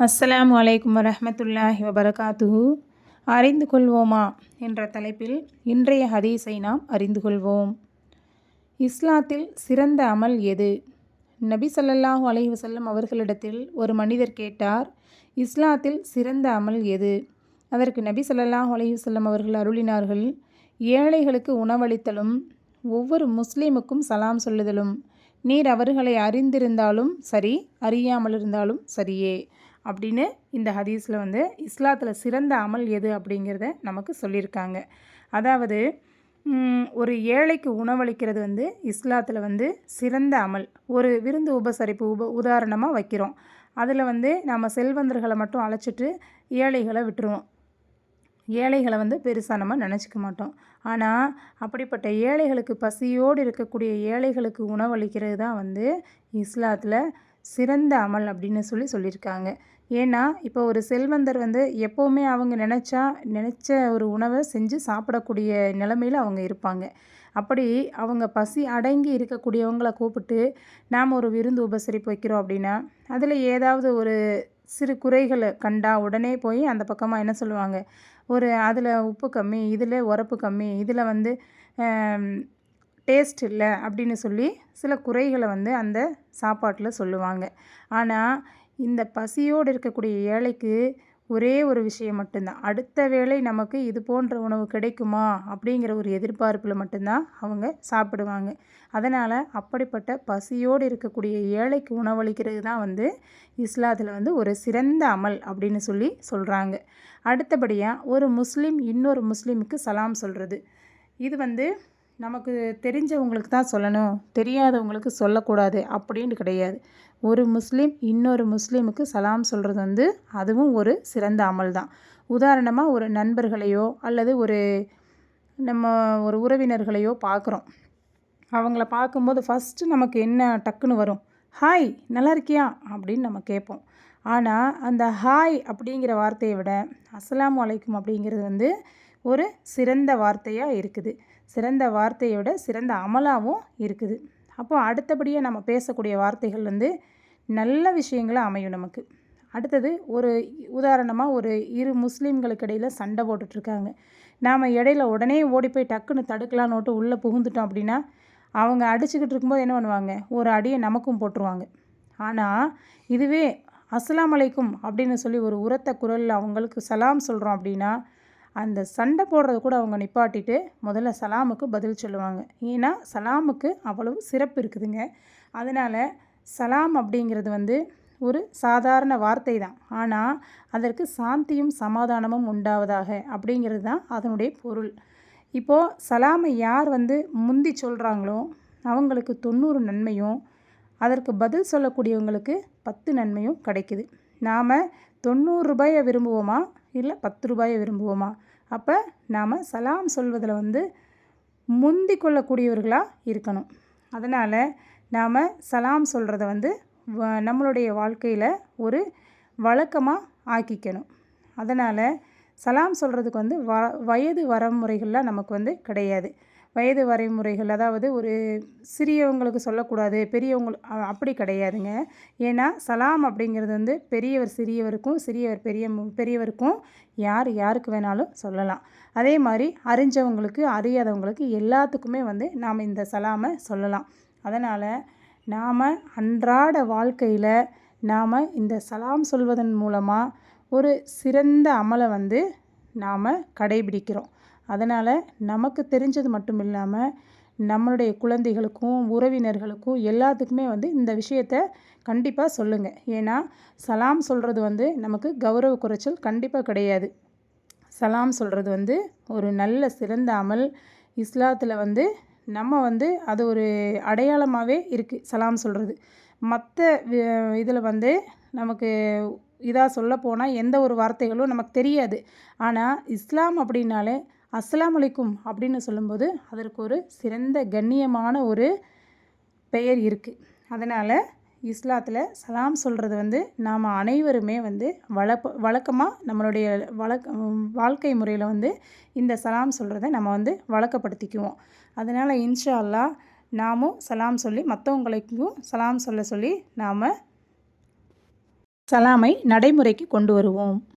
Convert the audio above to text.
அஸ்ஸலாம் வலைக்கம் வரமத்துல்லாஹி வபரகாத்துஹு. அறிந்து கொள்வோமா என்ற தலைப்பில் இன்றைய ஹதீஸை நாம் அறிந்து கொள்வோம். இஸ்லாத்தில் சிறந்த அமல் எது? நபி ஸல்லல்லாஹு அலஹி வசல்லம் அவர்களிடத்தில் ஒரு மனிதர் கேட்டார் இஸ்லாத்தில் சிறந்த அமல் எது? அதற்கு நபி ஸல்லல்லாஹு அலஹி வஸல்லம் அவர்கள் அருளினார்கள் ஏழைகளுக்கு உணவளித்தலும் ஒவ்வொரு முஸ்லீமுக்கும் சலாம் சொல்லுதலும் நீர் அவர்களை அறிந்திருந்தாலும் சரி அறியாமல் இருந்தாலும் சரியே. அப்படின்னு இந்த ஹதீஸில் வந்து இஸ்லாத்தில் சிறந்த அமல் எது அப்படிங்கிறத நமக்கு சொல்லியிருக்காங்க. அதாவது ஒரு ஏழைக்கு உணவளிக்கிறது வந்து இஸ்லாத்தில் வந்து சிறந்த அமல். ஒரு விருந்து உபசரிப்பு உப உதாரணமாக வைக்கிறோம். அதில் வந்து நம்ம செல்வந்தர்களை மட்டும் அழைச்சிட்டு ஏழைகளை விட்டுருவோம். ஏழைகளை வந்து பெருசாக நம்ம நினச்சிக்க மாட்டோம். ஆனால் அப்படிப்பட்ட ஏழைகளுக்கு பசியோடு இருக்கக்கூடிய ஏழைகளுக்கு உணவளிக்கிறது தான் வந்து இஸ்லாத்தில் சிறந்த அமல் அப்படின்னு சொல்லி சொல்லியிருக்காங்க. ஏன்னா இப்போ ஒரு செல்வந்தர் வந்து எப்போவுமே அவங்க நினச்சா நினச்ச ஒரு உணவை செஞ்சு சாப்பிடக்கூடிய நிலமையில் அவங்க இருப்பாங்க. அப்படி அவங்க பசி அடங்கி இருக்கக்கூடியவங்கள கூப்பிட்டு நாம் ஒரு விருந்து உபசரிப்பு வைக்கிறோம் அப்படின்னா அதில் ஏதாவது ஒரு சிறு குறைகளை கண்டா உடனே போய் அந்த பக்கமாக என்ன சொல்லுவாங்க? ஒரு அதில் உப்பு கம்மி இதில் உரப்பு கம்மி இதில் வந்து டேஸ்ட் இல்லை அப்படின்னு சொல்லி சில குறைகளை வந்து அந்த சாப்பாட்டில் சொல்லுவாங்க. ஆனால் இந்த பசியோடு இருக்கக்கூடிய ஏழைக்கு ஒரே ஒரு விஷயம் மட்டும்தான். அடுத்த வேளை நமக்கு இது போன்ற உணவு கிடைக்குமா? அப்படிங்கிற ஒரு எதிர்பார்ப்பில் மட்டும்தான் அவங்க சாப்பிடுவாங்க. அதனால் அப்படிப்பட்ட பசியோடு இருக்கக்கூடிய ஏழைக்கு உணவளிக்கிறது தான் வந்து இஸ்லாத்தில் வந்து ஒரு சிறந்த அமல் அப்படின்னு சொல்லி சொல்கிறாங்க அடுத்தபடியாக ஒரு முஸ்லீம் இன்னொரு முஸ்லீமுக்கு சலாம் சொல்கிறது இது வந்து நமக்கு தெரிஞ்சவங்களுக்கு தான் சொல்லணும். தெரியாதவங்களுக்கு சொல்லக்கூடாது அப்படின்னு கிடையாது. ஒரு முஸ்லீம் இன்னொரு முஸ்லீமுக்கு சலாம் சொல்கிறது வந்து அதுவும் ஒரு சிறந்த அமல் தான். உதாரணமாக ஒரு நண்பர்களையோ அல்லது ஒரு நம்ம ஒரு உறவினர்களையோ பார்க்குறோம். அவங்கள பார்க்கும்போது ஃபஸ்ட்டு நமக்கு என்ன டக்குன்னு வரும்? ஹாய் நல்லா இருக்கியா? அப்படின்னு நம்ம கேட்போம். ஆனால் அந்த ஹாய் அப்படிங்கிற வார்த்தையை விட அஸ்லாம் அலைக்கும் அப்படிங்கிறது வந்து ஒரு சிறந்த வார்த்தையாக இருக்குது. சிறந்த வார்த்தையோட சிறந்த அமலாகவும் இருக்குது. அப்போ அடுத்தபடியாக நம்ம பேசக்கூடிய வார்த்தைகள் வந்து நல்ல விஷயங்களாக அமையும் நமக்கு. அடுத்தது ஒரு உதாரணமாக ஒரு இரு முஸ்லீம்களுக்கு இடையில் சண்டை போட்டுட்ருக்காங்க. நாம் இடையில உடனே ஓடி போய் டக்குன்னு தடுக்கலான்னு உள்ளே புகுந்துட்டோம் அப்படின்னா அவங்க அடிச்சுக்கிட்டு இருக்கும்போது என்ன பண்ணுவாங்க? ஒரு அடியை நமக்கும் போட்டுருவாங்க. ஆனால் இதுவே அஸ்லாம் அலைக்கும் அப்படின்னு சொல்லி ஒரு உரத்த குரலில் அவங்களுக்கு சலாம் சொல்கிறோம் அப்படின்னா அந்த சண்டை போடுறத கூட அவங்க நிப்பாட்டிட்டு முதல்ல சலாமுக்கு பதில் சொல்லுவாங்க. ஏன்னா சலாமுக்கு அவ்வளவு சிறப்பு இருக்குதுங்க. அதனால் சலாம் அப்படிங்கிறது வந்து ஒரு சாதாரண வார்த்தை தான். ஆனால் அதற்கு சாந்தியும் சமாதானமும் உண்டாவதாக அப்படிங்கிறது தான் அதனுடைய பொருள். இப்போது சலாமை யார் வந்து முந்தி சொல்கிறாங்களோ அவங்களுக்கு தொண்ணூறு நன்மையும் அதற்கு பதில் சொல்லக்கூடியவங்களுக்கு பத்து நன்மையும் கிடைக்குது. நாம் தொண்ணூறு ரூபாயை விரும்புவோமா? இல்லை பத்து ரூபாயை விரும்புவோமா? அப்போ நாம் சலாம் சொல்வதில் வந்து முந்தி கொள்ளக்கூடியவர்களாக இருக்கணும். அதனால் நாம் சலாம் சொல்கிறத வந்து வ- நம்மளுடைய வாழ்க்கையில் ஒரு வழக்கமாக ஆக்கிக்கணும். அதனால் சலாம் சொல்கிறதுக்கு வந்து வ வயது வரமுறைகள்லாம் நமக்கு வந்து கிடையாது. வயது வரைமுறைகள் அதாவது ஒரு சிறியவங்களுக்கு சொல்லக்கூடாது பெரியவங்க அப்படி கிடையாதுங்க. ஏன்னா சலாம் அப்படிங்கிறது வந்து பெரியவர் சிறியவருக்கும் சிறியவர் பெரிய பெரியவருக்கும் யார் யாருக்கு வேணாலும் சொல்லலாம். அதே மாதிரி அறிஞ்சவங்களுக்கு அறியாதவங்களுக்கு எல்லாத்துக்குமே வந்து நாம் இந்த சலாமை சொல்லலாம். அதனால் நாம் அன்றாட வாழ்க்கையில் நாம் இந்த சலாம் சொல்வதன் மூலமாக ஒரு சிறந்த அமலை வந்து நாம் கடைபிடிக்கிறோம். அதனால் நமக்கு தெரிஞ்சது மட்டும் இல்லாமல் நம்மளுடைய குழந்தைகளுக்கும் உறவினர்களுக்கும் எல்லாத்துக்குமே வந்து இந்த விஷயத்த கண்டிப்பாக சொல்லுங்கள் ஏன்னா சலாம் சொல்கிறது வந்து நமக்கு கௌரவ குறைச்சல் கண்டிப்பாக கிடையாது. சலாம் சொல்கிறது வந்து ஒரு நல்ல சிறந்த அமல். இஸ்லாத்தில் வந்து நம்ம வந்து அது ஒரு அடையாளமாகவே இருக்குது சலாம் சொல்கிறது மற்ற இதில் வந்து நமக்கு இதாக சொல்ல போனால் எந்த ஒரு வார்த்தைகளும் நமக்கு தெரியாது. ஆனால் இஸ்லாம் அப்படின்னாலே அஸ்லாமலைக்கும் அப்படின்னு சொல்லும்போது அதற்கு ஒரு சிறந்த கண்ணியமான ஒரு பெயர் இருக்குது அதனால் இஸ்லாத்தில் சலாம் சொல்கிறது வந்து நாம் அனைவருமே வந்து வழப்ப வழக்கமாக நம்மளுடைய வழக்க வாழ்க்கை முறையில் வந்து இந்த சலாம் சொல்கிறத நம்ம வந்து வழக்கப்படுத்திக்குவோம். அதனால் இன்ஷா அல்லா நாமும் சலாம் சொல்லி மற்றவங்களுக்கும் சலாம் சொல்ல சொல்லி நாம் சலாமை நடைமுறைக்கு கொண்டு வருவோம்.